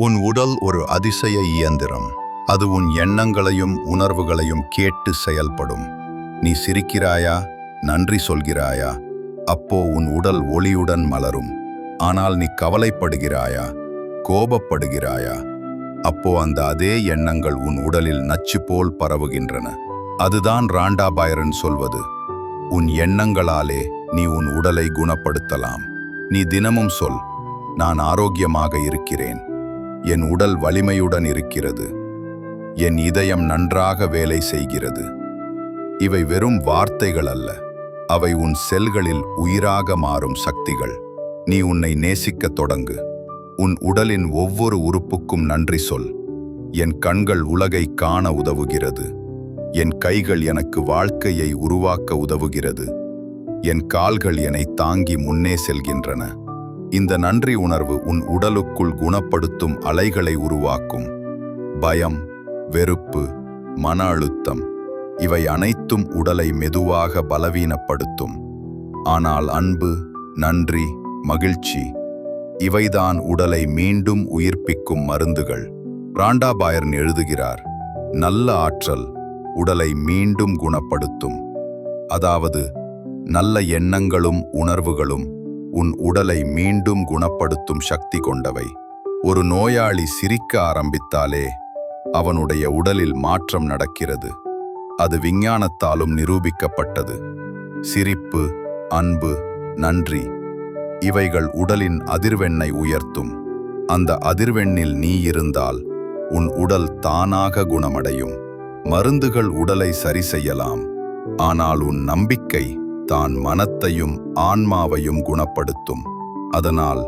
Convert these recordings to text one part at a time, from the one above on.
உன் உடல் ஒரு அதிசய இயந்திரம். அது உன் எண்ணங்களையும் உணர்வுகளையும் கேட்டு செயல்படும். நீ சிரிக்கிறாயா? நன்றி சொல்கிறாயா? அப்போ உன் உடல் ஒளியுடன் மலரும். ஆனால் நீ கவலைப்படுகிறாயா? கோபப்படுகிறாயா? அப்போ அந்த அதே எண்ணங்கள் உன் உடலில் நச்சு போல் பரவுகின்றன. அதுதான் ராண்டா பைரன் சொல்வது. உன் எண்ணங்களாலே நீ உன் உடலை குணப்படுத்தலாம். நீ தினமும் சொல். நான் ஆரோக்கியமாக இருக்கிறேன். என் உடல் வலிமையுடன் இருக்கிறது. என் இதயம் நன்றாக வேலை செய்கிறது. இவை வெறும் வார்த்தைகள் அல்ல. அவை உன் செல்களில் உயிராக மாறும் சக்திகள். நீ உன்னை நேசிக்கத் தொடங்கு. உன் உடலின் ஒவ்வொரு உறுப்புக்கும் நன்றி சொல். என் கண்கள் உலகை காண உதவுகிறது. என் கைகள் எனக்கு வாழ்க்கையை உருவாக்க உதவுகிறது. என் கால்கள் என்னை தாங்கி முன்னே செல்கின்றன. இந்த நன்றி உணர்வு உன் உடலுக்குள் குணப்படுத்தும் அலைகளை உருவாக்கும். பயம் வெறுப்பு மன அழுத்தம் இவை அனைத்தும் உடலை மெதுவாக பலவீனப்படுத்தும். ஆனால் அன்பு நன்றி மகிழ்ச்சி இவைதான் உடலை மீண்டும் உயிர்ப்பிக்கும் மருந்துகள். ராண்டாபாயர்ன் எழுதுகிறார் நல்ல ஆற்றல் உடலை மீண்டும் குணப்படுத்தும். அதாவது நல்ல எண்ணங்களும் உணர்வுகளும் உன் உடலை மீண்டும் குணப்படுத்தும் சக்தி கொண்டவை. ஒரு நோயாளி சிரிக்க ஆரம்பித்தாலே அவனுடைய உடலில் மாற்றம் நடக்கிறது. அது விஞ்ஞானத்தாலும் நிரூபிக்கப்பட்டது. சிரிப்பு அன்பு நன்றி இவைகள் உடலின் அதிர்வெண்ணை உயர்த்தும். அந்த அதிர்வெண்ணில் நீ இருந்தால் உன் உடல் தானாக குணமடையும். மருந்துகள் உடலை சரி செய்யலாம். ஆனால் உன் நம்பிக்கை தான் மனத்தையும் ஆன்மாவையும் குணப்படுத்தும். அதனால்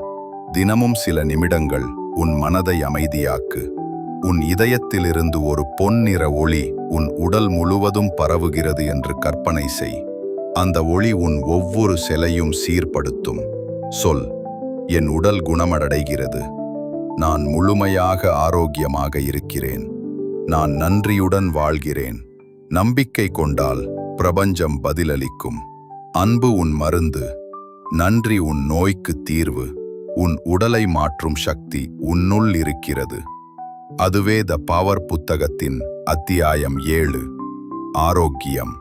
தினமும் சில நிமிடங்கள் உன் மனதை அமைதியாக்கு. உன் இதயத்திலிருந்து ஒரு பொன்னிற ஒளி உன் உடல் முழுவதும் பரவுகிறது என்று கற்பனை செய். அந்த ஒளி உன் ஒவ்வொரு செலையும் சீர்படுத்தும். சொல் என் உடல் குணமடைகிறது. நான் முழுமையாக ஆரோக்கியமாக இருக்கிறேன். நான் நன்றியுடன் வாழ்கிறேன். நம்பிக்கை கொண்டால் பிரபஞ்சம் பதிலளிக்கும். அன்பு உன் மருந்து நன்றி உன் நோய்க்கு தீர்வு உன் உடலை மாற்றும் சக்தி உன்னுள் இருக்கிறது. அதுவே த பவர் புத்தகத்தின் அத்தியாயம் ஏழு. ஆரோக்கியம்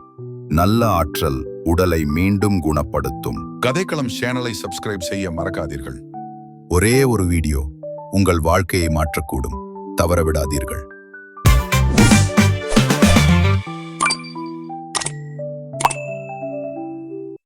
நல்ல ஆற்றல் உடலை மீண்டும் குணப்படுத்தும். கதைக்களம் சேனலை சப்ஸ்கிரைப் செய்ய மறக்காதீர்கள். ஒரே ஒரு வீடியோ உங்கள் வாழ்க்கையை மாற்றக்கூடும். தவறவிடாதீர்கள்.